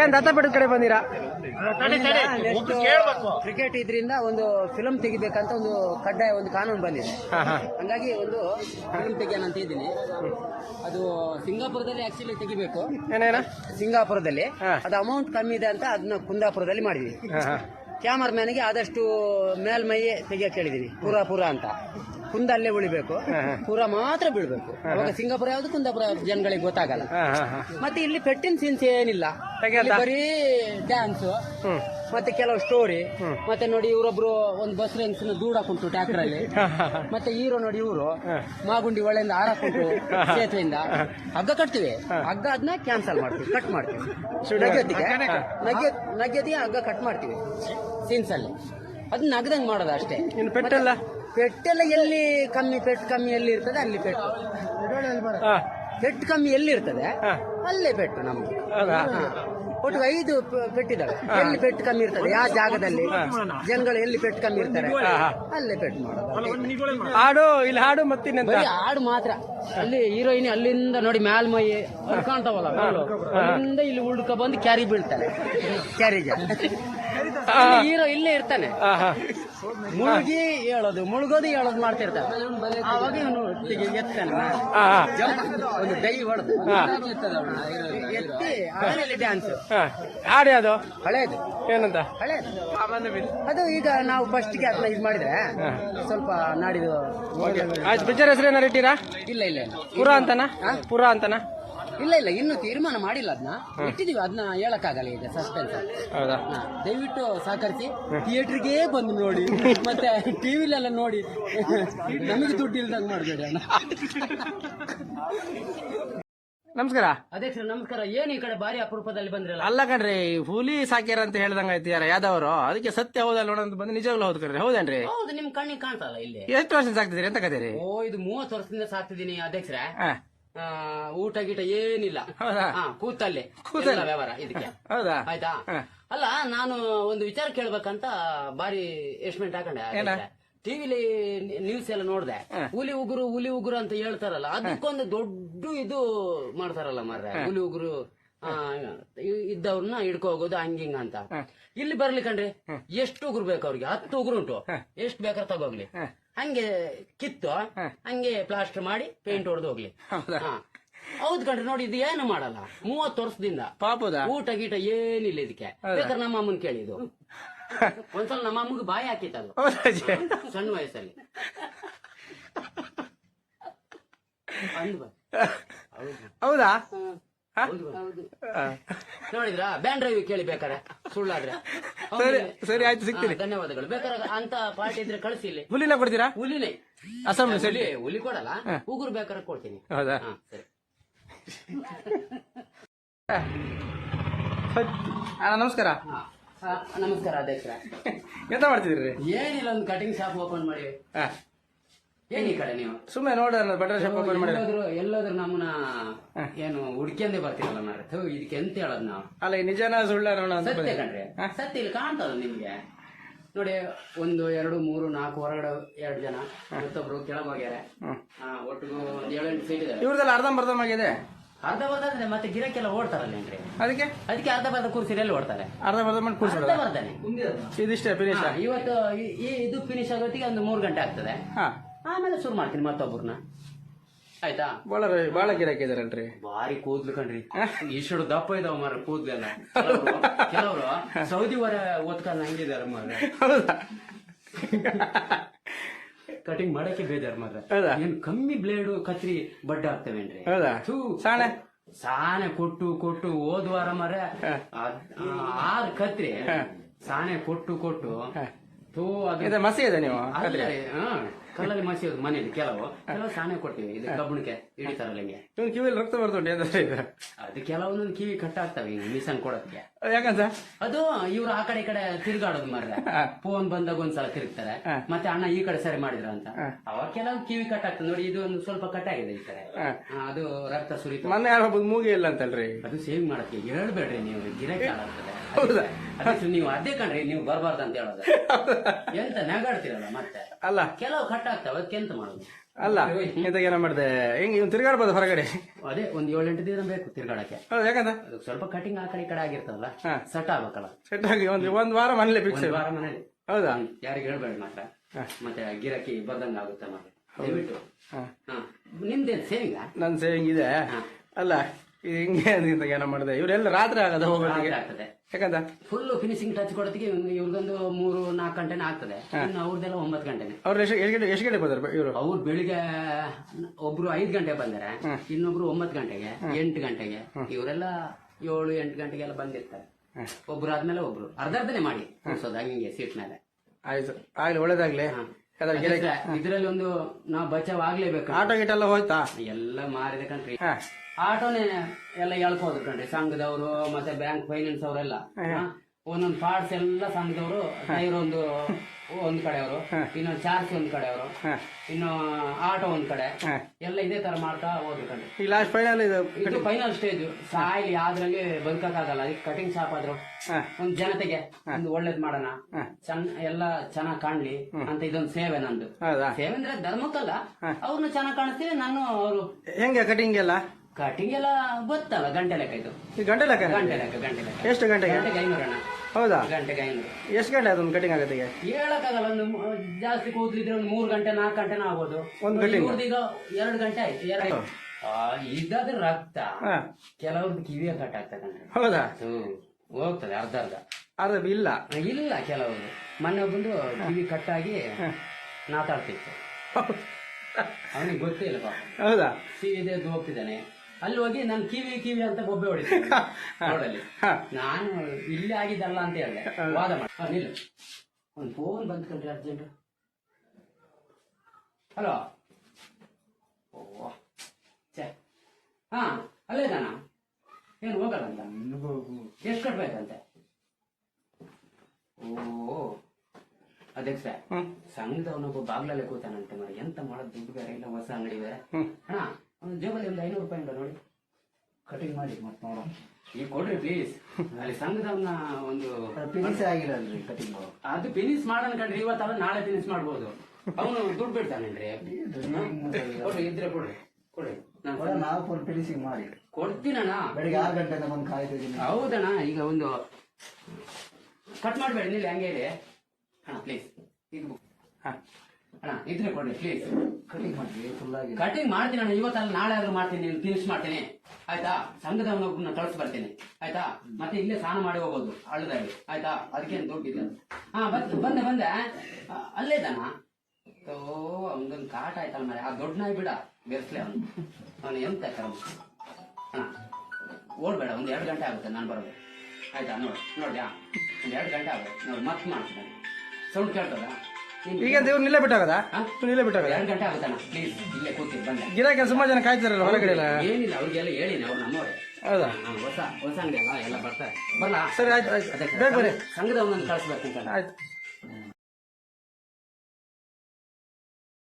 ಏನ್ ದತ್ತಪೀಠದ ಕಡೆ ಬಂದಿರಾ? ಕ್ರಿಕೆಟ್ ಇದ್ರಿಂದ ಒಂದು ಫಿಲಂ ತೆಗಿಬೇಕಂತ ಒಂದು ಕಡ್ಡಾಯ ಒಂದು ಕಾನೂನು ಬಂದಿದೆ. ಹಂಗಾಗಿ ಒಂದು ಫಿಲಮ್ ತೆಗಿಯೋಣ ಅಂತ ಇದ್ದೀನಿ. ಅದು ಸಿಂಗಾಪುರದಲ್ಲಿ ಆಕ್ಚುಲಿ ತೆಗಿಬೇಕು. ಏನೇನ? ಸಿಂಗಾಪುರದಲ್ಲಿ. ಅದು ಅಮೌಂಟ್ ಕಮ್ಮಿ ಇದೆ ಅಂತ ಅದನ್ನ ಕುಂದಾಪುರದಲ್ಲಿ ಮಾಡಿದ್ವಿ ಕ್ಯಾಮರಾ ಮ್ಯಾನ್ಗೆ ಕ್ಯಾಮರ್ಮ್ಯಾನ್ಗೆ ಆದಷ್ಟು ಮೇಲ್ಮೈ ತೆಗಿಯಕ್ಕೆ ಹೇಳಿದೀನಿ ಪೂರ ಪೂರ ಅಂತ. ಕುಂದ ಅಲ್ಲೇ ಉಳಿಬೇಕು. ಪೂರ ಮಾತ್ರ ಬೀಳ್ಬೇಕು. ಅವಾಗ ಸಿಂಗಾಪುರ ಯಾವ್ದು ಕುಂದಾಪುರ ಯಾವ್ದು ಜನಗಳಿಗೆ ಗೊತ್ತಾಗಲ್ಲ. ಮತ್ತೆ ಇಲ್ಲಿ ಪೆಟ್ಟಿನ ಸೀನ್ಸ್ ಏನಿಲ್ಲ? ಇಲ್ಲಿ ಬರೀ ಡ್ಯಾನ್ಸ್ ಮತ್ತೆ ಕೆಲವು ಸ್ಟೋರಿ ಮತ್ತೆ ನೋಡಿ ಇವರೊಬ್ರು ಒಂದು ಬಸ್ ರೆನ್ಸ್ ದೂಡ ಕುಂಟು ಟ್ರ್ಯಾಕ್ಟರ್ ಅಲ್ಲಿ. ಮತ್ತೆ ಹೀರೋ ನೋಡಿ ಇವರು. ಮಾಗುಂಡಿ ಒಳ್ಳೆಯಿಂದ ಹಾರಾಕುಂಟು ಸೇತುವೆಯಿಂದ ಹಗ್ಗ ಕಟ್ತೀವಿ. ಹಗ್ಗ ಅದನ್ನ ಕ್ಯಾನ್ಸಲ್ ಮಾಡ್ತೀವಿ. ಕಟ್ ಮಾಡ್ತೀವಿ. ನಗ್ಯತಿಗೆ? ಹಾ. ನಗ್ಯ ನಗ್ಯತಿಗೆ ಹಗ್ಗ ಕಟ್ ಮಾಡ್ತೀವಿ. ಸೀನ್ಸ್ ಅಲ್ಲಿ. ಅದನ್ನ ನಗದಂಗೆ ಮಾಡೋದು ಅಷ್ಟೇ. ಪೆಟ್ಟೆಲ್ಲ? ಪೆಟ್ಟೆಲ್ಲ ಎಲ್ಲಿ ಕಮ್ಮಿ ಪೆಟ್ಟು ಕಮ್ಮಿ ಎಲ್ಲಿ ಇರ್ತದೆ ಅಲ್ಲಿ ಪೆಟ್ಟು. ಪೆಟ್ ಪೆಟ್ಟು ಕಮ್ಮಿ ಎಲ್ಲಿ ಇರ್ತದೆ ಅಲ್ಲೇ ಪೆಟ್ಟು ನಮ್ಗೆ. ಒಟ್ಟು ಐದು ಪೆಟ್ಟಿದ್ದಾವೆ ಎಲ್ಲಿ ಪೆಟ್ಟು ಕಮ್ಮಿ ಇರ್ತದೆ ಯಾವ ಜಾಗದಲ್ಲಿ? ಜನಗಳು ಎಲ್ಲಿ ಪೆಟ್ಟು ಕಮ್ಮಿ ಇರ್ತಾರೆ. ಅಲ್ಲೇ ಪೆಟ್ಟು ಮಾಡೋದು. ಹಾಡು ಇಲ್ಲಿ ಹಾಡು ಮತ್ತೆ ಹಾಡು ಮಾತ್ರ. ಅಲ್ಲಿ ಹೀರೋಯಿನ್ ಅಲ್ಲಿಂದ ನೋಡಿ ಮ್ಯಾಲ್ಮೈ ಮೈ ಕಾಣ್ತಾವಲ್ಲ. ಅಲ್ಲಿಂದ ಇಲ್ಲಿ ಉಳ್ಕ ಬಂದು ಕ್ಯಾರಿ ಬೀಳ್ತಾನೆ. ಕ್ಯಾರೇಜ್ ಹೀರೋ ಇಲ್ಲೇ ಇರ್ತಾನೆ. ಮುಳುಗಿ ಹೇಳೋದು ಮುಳುಗೋದು ಹೇಳೋದು ಮಾಡ್ತಿರ್ತಾರೆ. ಆವಾಗ ಇವನು ಎತ್ತಾನೆ. ಒಂದು ದೈ ಹೊಡೆದು. ಎತ್ತಿ ಆಮೇಲೆ ಡ್ಯಾನ್ಸ್ ಹಾಡು ಯಾವುದು? ಹಳೇದು. ಏನಂತ? ಹಳೇದು. ಅದು ಈಗ ನಾವು ಫಸ್ಟ್ಗೆ ಅದನ್ನ ಇದು ಮಾಡಿದ್ರೆ ಸ್ವಲ್ಪ ನಾಡಿದು ಆಯ್ತು ಪಿಕ್ಚರ್ ಹೆಸರು ಏನಾರು ಇಟ್ಟಿರಾ? ಇಲ್ಲ ಇಲ್ಲ ಪುರ ಅಂತನಾ? ಪುರ ಅಂತನ? ಇಲ್ಲ ಇಲ್ಲ ಇನ್ನು ತೀರ್ಮಾನ ಮಾಡಿಲ್ಲ ಅದನ್ನ ಇಟ್ಟಿದೀವಿ ಅದನ್ನ ಹೇಳಕ್ಕಾಗಲ್ಲ ಈಗ ಸಸ್ಪೆನ್ಸ್ ಹೌದಾ? ದಯವಿಟ್ಟು ಸಹಕರಿಸಿ. ಥಿಯೇಟರ್ಗೆ ಬಂದು ನೋಡಿ. ಮತ್ತೆ ಟಿವಿಲೆಲ್ಲ ನೋಡಿ. ನಮಗೆ ದುಡ್ಡು ಇಲ್ದಂಗೆ ಮಾಡಬೇಡಿ ಅಣ್ಣ. ನಮಸ್ಕಾರ. ಸರ್ ನಮಸ್ಕಾರ. ಏನ್ ಈ ಕಡೆ ಭಾರಿ ಅಪರೂಪದಲ್ಲಿ ಬಂದ್ರಲ್ಲ? ಅಲ್ಲ ಕಣ್ರಿ ಹುಲಿ ಸಾಕ್ಯಾರ ಅಂತ ಹೇಳ್ದಂಗ ಐತಿಯಾರ ಯಾರ ಯಾದವರು. ಅದಕ್ಕೆ ಸತ್ಯ ಹೌದಲ್ಲ ನೋಡೋಣ ಅಂತ ಬಂದು ನಿಜವಾಗ್ಲೂ ಹೌದು ಕಣ್ರಿ. ಹೌದೇನ್ರಿ? ಹೌದು ನಿಮ್ ಕಣ್ಣಿಗೆ ಕಾಣ್ತಲ್ಲ ಇಲ್ಲಿ ಎಷ್ಟು ವರ್ಷ ಸಾಕ್ತಿದ್ರಿ ಅಂತ ಕತೀರಿ ಓ ಇದು ಮೂವತ್ತು ವರ್ಷದಿಂದ ಸಾಕ್ತಿದ್ದೀನಿ ಅಧ್ಯಕ್ಷರ. ಹಾ. ಊಟ ಗೀಟ ಏನಿಲ್ಲ. ಹಾ ಕೂತಲ್ಲೇ. ಕೂತಲ್ಲ? ಎಲ್ಲ ವ್ಯವಹಾರ ಇದಕ್ಕೆ. ಹೌದಾ? ಆಯ್ತಾ? ಅಲ್ಲ ನಾನು ಒಂದು ವಿಚಾರ ಕೇಳ್ಬೇಕಂತ ಬಾರಿ ಎಸ್ಟಿಮೇಟ್ ಹಾಕೊಂಡೆ ಟಿವಿಲಿ ನ್ಯೂಸ್ ಎಲ್ಲ ನೋಡ್ದೆ. ಹುಲಿ ಉಗುರು ಹುಲಿ ಉಗುರು ಅಂತ ಹೇಳ್ತಾರಲ್ಲ ಅದಕ್ಕೊಂದು ದೊಡ್ಡ ಇದು ಮಾಡ್ತಾರಲ್ಲ ಮಾರ್ರೆ. ಹುಲಿ ಉಗುರು ಇದ್ದವ್ರನ್ನ ಹಿಡ್ಕೊ ಹೋಗೋದು ಹಂಗಿಂಗ ಅಂತ. ಇಲ್ಲಿ ಬರ್ಲಿ ಕಣ್ರಿ. ಎಷ್ಟು ಉಗುರು ಬೇಕು ಅವ್ರಿಗೆ? ಹತ್ತು ಉಗುರು ಉಂಟು. ಎಷ್ಟು ಬೇಕಾದ್ರೆ ತಗೋಗ್ಲಿ. ಹಂಗೆ ಕಿತ್ತು ಹಂಗೆ ಪ್ಲಾಸ್ಟರ್ ಮಾಡಿ ಪೇಂಟ್ ಹೊಡೆದು ಹೋಗ್ಲಿ. ಹೌದಾ? ಹಾ. ಹೌದ್ ಕಣ್ರಿ ನೋಡಿ ಇದು ಏನು ಮಾಡಲ್ಲ. ಮೂವತ್ತು ವರ್ಷದಿಂದ ಪಾಪದ? ಊಟ ಗೀಟ ಏನಿಲ್ಲ ಇದಕ್ಕೆ. ಬೇಕಾದ್ರೆ ನಮ್ಮ ಅಮ್ಮನ್ ಕೇಳಿದು ಒಂದ್ಸಲ ನಮ್ಮ ಅಮ್ಮಗೆ ಬಾಯಿ ಹಾಕಿತ್ತಲ್ಲ ಸಣ್ಣ ವಯಸ್ಸಲ್ಲಿ. ಹೌದಾ. ನೋಡಿದ್ರಾ? ಬ್ಯಾನ್ ಡ್ರೈವ್ ಕೇಳಿ ಬೇಕಾರೆ ಸುಳ್ಳಾದ್ರೆ. ಸರಿ ಸರಿ ಆಯ್ತು ಸಿಗ್ತೀನಿ. ಹಾ, ಧನ್ಯವಾದಗಳು. ಬೇಕಾದ್ರೆ ಅಂತ ಪಾರ್ಟಿ ಇದ್ರೆ ಕಳಿಸಿ ಇಲ್ಲಿ. ಹುಲಿನ ಕೊಡ್ತೀರಾ? ಹುಲಿನೇ. ಅಸ್ಸಾಂ ಹುಲಿ ಹುಲಿ. ಕೊಡಲ್ಲ. ಉಗುರು ಬೇಕಾದ್ರೆ ಕೊಡ್ತೀನಿ. ಹೌದಾ? ಹಾ ಸರಿ. ಅಣ್ಣ ನಮಸ್ಕಾರ. ಹಾ. ಹಾ, ನಮಸ್ಕಾರ ಅಧ್ಯಕ್ಷರ. ಎಂತ ಮಾಡ್ತಿದ್ರಿ ಏನಿಲ್ಲ ಒಂದು ಕಟಿಂಗ್ ಶಾಪ್ ಓಪನ್ ಮಾಡಿ. ಹಾ. ಏನ್ ಈ ಕಡೆ ನೀವು? ಸುಮ್ಮನೆ ನೋಡಲ್ಲ ಬಟರ್ ಶಾಪ್ ಓಪನ್ ಮಾಡಿ ಎಲ್ಲಾದ್ರೂ ಎಲ್ಲಾದ್ರೂ ನಮ್ಮನ್ನ ಏನು ಹುಡ್ಕೊಂಡೇ ಬರ್ತೀರಲ್ಲ ಮಾರ್ರೆ. ಥು, ಇದಕ್ಕೆ ಎಂತ ಹೇಳೋದ್ ನಾವು? ಅಲ್ಲ ಈ ನಿಜನ ಸುಳ್ಳ ನೋಡ ಅಂತ ಸತ್ಯ ಬಂದೆ. ಕಣ್ರಿ. ಸತ್ಯ ಇಲ್ಲಿ ಕಾಣ್ತದ ನಿಮ್ಗೆ? ನೋಡಿ ಒಂದು ಎರಡು ಮೂರು ನಾಲ್ಕು ಹೊರಗಡೆ ಎರಡು ಜನ ಮತ್ತೊಬ್ರು ಕೆಳಗೆ ಒಟ್ಟು ಹಾ, ಒಟ್ಟಿಗೂ ಒಂದ್ ಏಳೆಂಟು ಸೀಟ್ ಇದೆ ಇವ್ರದೆಲ್ಲ ಅರ್ಧ ಆಗಿದೆ. ಅರ್ಧ ಬರ್ದ ಅಂದ್ರೆ ಮತ್ತೆ ಗಿರಕ್ಕೆಲ್ಲ ಓಡ್ತಾರಲ್ಲೇನ್ರಿ ಅದಕ್ಕೆ? ಅದಕ್ಕೆ ಅರ್ಧ ಬರ್ಧ ಕುರ್ಸಿ ಎಲ್ಲಿ ಓಡ್ತಾರೆ? ಅರ್ಧಂಬರ್ಧ ಮಾಡಿ ಅರ್ಧ ಕುರ್ಸಿ ಬರ್ತಾನೆ ಇದಿಷ್ಟೇ ಫಿನಿಶ್ ಇವತ್ತು ಈ- ಈ ಇದು ಫಿನಿಶ್ ಆಗೋತ್ತಿಗೆ ಒಂದು ಮೂರು ಗಂಟೆ ಆಗ್ತದೆ. ಹಾ. ಆಮೇಲೆ ಶುರು ಮಾಡ್ತೀನಿ ಮತ್ತೊಬ್ಬರನ್ನ ಆಯ್ತಾ? ಬಹಳ ಬಾಳ ಗಿರಾಕಿ ಇದಾರಲ್ರಿ. ಭಾರಿ ಕೂದ್ಲು ಕಣ್ರಿ. ಇಷ್ಟು ದಪ್ಪ ಇದಾವ ಮರ ಕೂದ್ಲೆಲ್ಲ. ಕೆಲವರು ಸೌದಿ ವರ ಓದ್ಕೊಂಡ್ ಹಂಗಿದಾರ ಮರ ಹೌದಾ? ಕಟಿಂಗ್ ಮಾಡಕ್ಕೆ ಬೇಜಾರ ಮರ? ಏನ್ ಕಮ್ಮಿ ಬ್ಲೇಡು ಕತ್ರಿ ಬಡ್ಡ ಆಗ್ತವೇನ್ರಿ. ಸಾಣೆ? ಸಾನೆ ಕೊಟ್ಟು ಕೊಟ್ಟು ಓದ್ವಾರ ವಾರ ಮರ ಅದ್- ಆರ್ ಕತ್ರಿ ಸಾನೆ ಕೊಟ್ಟು ಕೊಟ್ಟು ಥೂ ಅದ ಮಸಿ ಇದೆ ನೀವು ಕಲ್ಲಲ್ಲಿ ಮಸಿಯೋದು ಮನೇಲಿ ಕೆಲವು. ಕೆಲವು ಸಾನೆ ಕೊಡ್ತೀವಿ ಇದು ಕಬ್ಬಣಕ್ಕೆ ಹಿಡಿತಾರಲ್ಲ ಹಿಂಗೆ. ಕಿವಿಯಲ್ಲಿ ರಕ್ತ ಬರ್ತುಂಟು ಇದು? ಅದು ಕೆಲವೊಂದೊಂದು ಕಿವಿ ಕಟ್ ಹಿಂಗೆ ಮಿಸನ್ ಕೊಡೋದಕ್ಕೆ. ಯಾಕಂತ? ಅದು ಇವ್ರು ಆ ಕಡೆ ಈ ಕಡೆ ತಿರುಗಾಡೋದು ಮಾರ್ರೆ. ಫೋನ್ ಬಂದಾಗ ಒಂದ್ಸಲ ತಿರುಗ್ತಾರೆ. ಮತ್ತೆ ಅಣ್ಣ ಈ ಕಡೆ ಸರಿ ಮಾಡಿದ್ರ ಅಂತ. ಅವಾಗ ಕೆಲವು ಕಿವಿ ಕಟ್ ಆಗ್ತದೆ. ನೋಡಿ ಇದು ಒಂದು ಸ್ವಲ್ಪ ಕಟ್ ಆಗಿದೆ ಈ ಕಡೆ. ಹಾ, ಅದು ರಕ್ತ ಸುರಿತ. ಮೊನ್ನೆ ಯಾರು ಮೂಗಿ ಇಲ್ಲ ಅಂತಲ್ರಿ? ಅದು ಸೇವ್ ಮಾಡಕ್ಕೆ ಹೇಳ್ಬೇಡ್ರಿ ನೀವು. ಗಿರಾಕಿ ಹಾಳಾಗ್ತದೆ ಹೌದಾ? ನೀವು ಅದೇ ಕಣ್ರಿ ನೀವು ಬರಬಾರ್ದು ಅಂತ ಹೇಳೋದು. ಎಂತ ನಗಾಡ್ತೀರಲ್ಲ ಮತ್ತೆ? ಅಲ್ಲ. ಕೆಲವು ಕಟ್ ಆಗ್ತಾವ ಅದಕ್ಕೆ ಎಂತ ಮಾಡೋದು? ಅಲ್ಲ ಏನ ಮಾಡಿದೆ? ಹೆಂಗ್ ಇವ್ನು ತಿರ್ಗಾಡ್ಬೋದು ಹೊರಗಡೆ? ಅದೇ ಒಂದ್ ಏಳೆಂಟು ದಿನ ಬೇಕು ತಿರ್ಗಾಡಕ್ಕೆ. ಹೌದು ಯಾಕಂದ್ರೆ ಅದು ಸ್ವಲ್ಪ ಕಟಿಂಗ್ ಆ ಕಡೆ ಈ ಕಡೆ ಆಗಿರ್ತದಲ್ಲ. ಸೆಟ್ ಆಗ್ಬೇಕಲ್ಲ. ಸೆಟ್ ಆಗಿ ಒಂದು ಒಂದ್ ವಾರ ಮನೇಲಿ ಫಿಕ್ಸ್ ಒಂದ್ ವಾರ ಮನೇಲಿ. ಹೌದಾ? ಯಾರಿಗೆ ಹೇಳ್ಬೇಡ ಮಾತ್ರ. ಮತ್ತೆ ಗಿರಾಕಿ ಬರ್ದಂಗ ಆಗುತ್ತೆ ಮತ್ತೆ ದಯವಿಟ್ಟು. ಸೇವಿಂಗ್ ನಿಮ್ದೇನ್ ಸೇವಿಂಗ ನನ್ನ ಸೇವಿಂಗ್ ಇದೆ. ಅಲ್ಲ ಇದು ಹಿಂಗೆ ಅಂತ ಏನೋ ಮಾಡಿದೆ. ಇವರೆಲ್ಲ ರಾತ್ರಿ ಆಗದ ಹೋಗೋದಿಗೆ ಆಗ್ತದೆ. ಯಾಕಂತ? ಫುಲ್ ಫಿನಿಶಿಂಗ್ ಟಚ್ ಕೊಡೋದಕ್ಕೆ ಇವ್ರಿಗೊಂದು ಮೂರು ನಾಲ್ಕು ಗಂಟೆನೆ ಆಗ್ತದೆ. ಇನ್ನು ಅವ್ರದ್ದೆಲ್ಲ ಒಂಬತ್ತು ಗಂಟೆನೆ. ಅವ್ರು ಎಷ್ಟು ಎಷ್ಟು ಗಂಟೆ ಎಷ್ಟು ಗಂಟೆ ಇವರು? ಅವ್ರು ಬೆಳಿಗ್ಗೆ ಒಬ್ರು ಐದು ಗಂಟೆ ಬಂದರೆ ಇನ್ನೊಬ್ರು ಒಂಬತ್ತು ಗಂಟೆಗೆ ಎಂಟು ಗಂಟೆಗೆ ಇವರೆಲ್ಲ ಏಳು ಎಂಟು ಗಂಟೆಗೆಲ್ಲ ಬಂದಿರ್ತಾರೆ. ಒಬ್ರು ಆದ್ಮೇಲೆ ಒಬ್ರು. ಅರ್ಧ ಅರ್ಧನೇ ಮಾಡಿ ಕೂರ್ಸೋದು ಹಂಗೆ ಸೀಟ್ ಮೇಲೆ. ಆಯ್ತು. ಆಗ್ಲಿ ಒಳ್ಳೇದಾಗ್ಲಿ. ಗಿರಾಕಿ ಇದರಲ್ಲಿ ಒಂದು ನಾವು ಬಚಾವ್ ಆಗ್ಲೇಬೇಕು. ಆಟೋ ಗೀಟ ಎಲ್ಲ ಹೋಯ್ತಾ? ಎಲ್ಲ ಮಾರಿದ ಕಣ್ರಿ. ಹಾ. ಆಟೋನೇ ಎಲ್ಲ ಎಳ್ಕೋದ್ರು ಕಣ್ರಿ. ಸಂಘದವರು ಮತ್ತೆ ಬ್ಯಾಂಕ್ ಫೈನಾನ್ಸ್ ಅವರೆಲ್ಲ ಒಂದೊಂದು ಪಾರ್ಟ್ಸ್ ಎಲ್ಲ ಸಂಘದವರು ಟೈರ್ ಒಂದು ಒಂದ್ ಕಡೆಯವರು ಇನ್ನು ಚಾರ್ಜ್ ಒಂದ್ ಕಡೆ ಅವರು. ಇನ್ನು ಆಟೋ ಒಂದ್ ಕಡೆ. ಎಲ್ಲ ಇದೇ ತರ ಮಾಡ್ತಾ ಹೋದ್ರು ಈಗ ಲಾಸ್ಟ್ ಫೈನಲ್ ಇದು ಇದು ಫೈನಲ್ ಸ್ಟೇಜ್ ಸಾಯಿಲಿ ಯಾವ್ದ್ರಲ್ಲಿ ಬದುಕಕ್ಕಾಗಲ್ಲ. ಅದಕ್ಕೆ ಕಟಿಂಗ್ ಶಾಪ್ ಆದ್ರು. ಒಂದ್ ಜನತೆಗೆ ಒಂದು ಒಳ್ಳೇದ್ ಮಾಡೋಣ. ಚೆನ್ನ ಎಲ್ಲ ಚೆನ್ನಾಗ್ ಕಾಣ್ಲಿ ಅಂತ ಇದೊಂದು ಸೇವೆ ನಂದು. ಸೇವೆ ಅಂದ್ರೆ ಧರ್ಮಕ್ಕಲ್ಲ. ಅವ್ರನ್ನ ಚೆನ್ನಾಗ್ ಕಾಣಿಸ್ತೀವಿ ನಾನು ಅವರು. ಹೆಂಗೆ ಕಟಿಂಗ್ ಎಲ್ಲ? ಕಟಿಂಗ್ ಎಲ್ಲ ಗೊತ್ತಲ್ಲ ಗಂಟೆ ಲೆಕ್ಕ ಇದು. ಗಂಟೆ ಲೆಕ್ಕ? ಗಂಟೆ ಲೆಕ್ಕ ಗಂಟೆ ಲೆಕ್ಕ. ಎಷ್ಟು ಗಂಟೆ ಗಂಟೆಗೆ ಐನೂರು ಅಣ್ಣ ಹೌದಾ? ಗಂಟೆಗೆ ಎಷ್ಟು ಗಂಟೆ ಅದೊಂದು ಕಟಿಂಗ್ ಆಗುತ್ತೆ ಈಗ ಹೇಳಕ್ಕಾಗಲ್ಲ ಒಂದು ಮ- ಜಾಸ್ತಿ ಕೂತಿದ್ರೆ ಒಂದು ಮೂರು ಗಂಟೆ ನಾಲ್ಕು ಗಂಟೆನ ಆಗ್ಬೋದು. ಒಂದು ಗಂಟೆ ಇವ್ರ್ದು ಈಗ ಎರಡು ಗಂಟೆ ಆಯ್ತು ಎರಡು ಆ, ಇದಾದ್ರೆ ರಕ್ತ ಹಾ. ಕೆಲವ್ರದ್ದು ಕಿವಿಯ ಕಟ್ ಆಗ್ತದೆ ಹೌದಾ? ಹೋಗ್ತದೆ ಅರ್ಧ ಅರ್ಧ. ಅರ್ಧ ಇಲ್ಲ? ಇಲ್ಲ ಕೆಲವರು ಮೊನ್ನೆ ಬಂದು ಕಿವಿ ಕಟ್ಟಾಗಿ ಮಾತಾಡ್ತಿತ್ತು ಅವನಿಗೆ ಗೊತ್ತೇ ಇಲ್ಲ ಪಾಪ. ಹೌದಾ? ಸಿ ಇದೆ ಹೋಗ್ತಿದ್ದಾನೆ. ಅಲ್ಲಿ ಹೋಗಿ ನಾನು ಕಿವಿ ಕಿವಿ ಅಂತ ಬೊಬ್ಬೆ ಹೊಡಿ ರೋಡಲ್ಲಿ. ಹಾ. ನಾನು ಇಲ್ಲಿ ಆಗಿದ್ದಲ್ಲ ಅಂತ ಹೇಳಿದೆ. ವಾದ ಮಾಡಿ. ಒಂದ್ ನಿಲ್ಲು. ಒಂದು ಫೋನ್ ಬಂತು ಕಣ್ರಿ ಅರ್ಜೆಂಟ್ ಹಲೋ ಓ ಛೇ. ಹಾ ಅಲ್ಲೇ ಇದ್ದಾನ? ಏನು ಹೋಗಲ್ಲ ಅಂತ? ಎಷ್ಟು ಕಟ್ಬೇಕಂತೆ ಓ ಅಧ್ಯಕ್ಷ ಸಂಘದವನೊಬ್ಬ ಬಾಗ್ಲಲ್ಲೇ ಕೂತಾನಂತೆ ಮರ ಎಂತ ಮಾಡೋದು? ದುಡ್ಡು ಬೇರೆ ಇಲ್ಲ ಹೊಸ ಅಂಗಡಿ ಬೇರೆ. ಹಣ ಅಣ್ಣ ಒಂದು ಜೇಬಲ್ಲಿ ಒಂದು ಐನೂರು ರೂಪಾಯಿ ಉಂಟು ನೋಡಿ. ಕಟಿಂಗ್ ಮಾಡಿ ಮತ್ತೆ ನೋಡೋಣ ಈಗ ಕೊಡ್ರಿ ಪ್ಲೀಸ್ ಅಲ್ಲಿ ಸಂಘದ ಒಂದು ಫಿನಿಶ್ ಆಗಿರಲ್ರಿ ಕಟಿಂಗ್ ಅದು ಫಿನಿಶ್ ಮಾಡೋಣ ಕಣ್ರಿ ಇವತ್ತಲ್ಲ ನಾಳೆ ಫಿನಿಶ್ ಮಾಡ್ಬೋದು. ಅವನು ದುಡ್ಡು ಬಿಡ್ತಾನೇನ್ರಿ? ಕೊಡ್ರಿ ಇದ್ರೆ ಕೊಡ್ರಿ. ಕೊಡ್ರಿ. ನಾನು ನಾವು ಫಿನಿಶಿಂಗ್ ಮಾಡಿ. ಕೊಡ್ತೀನಣ್ಣ. ಬೆಳಿಗ್ಗೆ ಆರು ಗಂಟೆ ಬಂದು ಕಾಯ್ತಿದ್ದೀನಿ ಹೌದಣ್ಣ ಈಗ ಒಂದು ಕಟ್ ಮಾಡಬೇಡಿ ನಿಲ್ಲಿ ಹಂಗೇ ಇದೆ ಅಣ್ಣ ಪ್ಲೀಸ್ ಅಣ್ಣ ಇದ್ರೆ ಕೊಡಿ ಪ್ಲೀಸ್ ಕಟಿಂಗ್ ಮಾಡಿ ಫುಲ್ ಆಗಿ. ಕಟಿಂಗ್ ಮಾಡ್ತೀನಿ ಅಣ್ಣ ಇವತ್ತಲ್ಲ ನಾಳೆ ಆದ್ರೂ ಮಾಡ್ತೀನಿ ನೀನು ಫಿನಿಶ್ ಮಾಡ್ತೀನಿ. ಆಯ್ತಾ? ಸಂಘದವನೊಬ್ಬನ ಕಳ್ಸಿ ಬರ್ತೀನಿ. ಆಯ್ತಾ? ಮತ್ತೆ ಇಲ್ಲೇ ಸ್ನಾನ ಮಾಡಿ ಹೋಗೋದು ಹಳ್ಳದಲ್ಲಿ. ಆಯ್ತಾ? ಅದಕ್ಕೇನು ದುಡ್ಡಿಲ್ಲ ಹಾ ಬಂದೆ ಬಂದೆ ಬಂದೆ. ಅಲ್ಲೇ ಇದ್ದಾನ? ಓ ಅವನಿಗೊಂದು ಕಾಟ ಆಯ್ತಲ್ಲ ಮರೆ ಆ ದೊಡ್ಡ ನಾಯಿ ಬಿಡ ಬೆರ್ಸ್ಲೆ ಅವನು. ಅವನು ಎಂತ ಅಣ್ಣ ಓಡ್ಬೇಡ ಒಂದು ಎರಡು ಗಂಟೆ ಆಗುತ್ತೆ ನಾನು ಬರೋದು. ಆಯ್ತಾ? ನೋಡಿ ನೋಡಿ ಒಂದು ಎರಡು ಗಂಟೆ ಆಗುತ್ತೆ. ನೋಡಿ ಮತ್ತೆ ಮಾಡ್ತೀನಿ. ಸೌಂಡ್ ಕೇಳ್ತದ? ಈಗ ದೇವ್ರು ನಿಲ್ಲೇ ಬಿಟ್ಟಾಗದ? ನಿಲ್ಲೇ ಬಿಟ್ಟಾಗದ? ಎರಡು ಗಂಟೆ ಆಗುತ್ತಣ್ಣ ಪ್ಲೀಸ್ ಇಲ್ಲೇ ಕೂತಿ ಬಂದೆ. ಗಿರಾಕಿ ಸುಮಾರು ಜನ ಕಾಯ್ತಾರಲ್ಲ ಹೊರಗಡೆ ಎಲ್ಲ? ಏನಿಲ್ಲ ಅವ್ರಿಗೆಲ್ಲ ಹೇಳಿನಿ ಅವ್ರು ನಮ್ಮವ್ರೆ. ಹೌದಾ? ನಾನು ಹೊಸ ಹೊಸ ಅಂಗಡಿ ಅಲ್ಲ ಎಲ್ಲ ಬರ್ತಾರೆ ಬರಲ್ಲ ಸರಿ ಆಯ್ತು ಆಯ್ತು. ಬೇಗ ಬರ್ರಿ ಒಂದೊಂದು ಕಳಿಸ್ಬೇಕಂತ ಆಯ್ತು.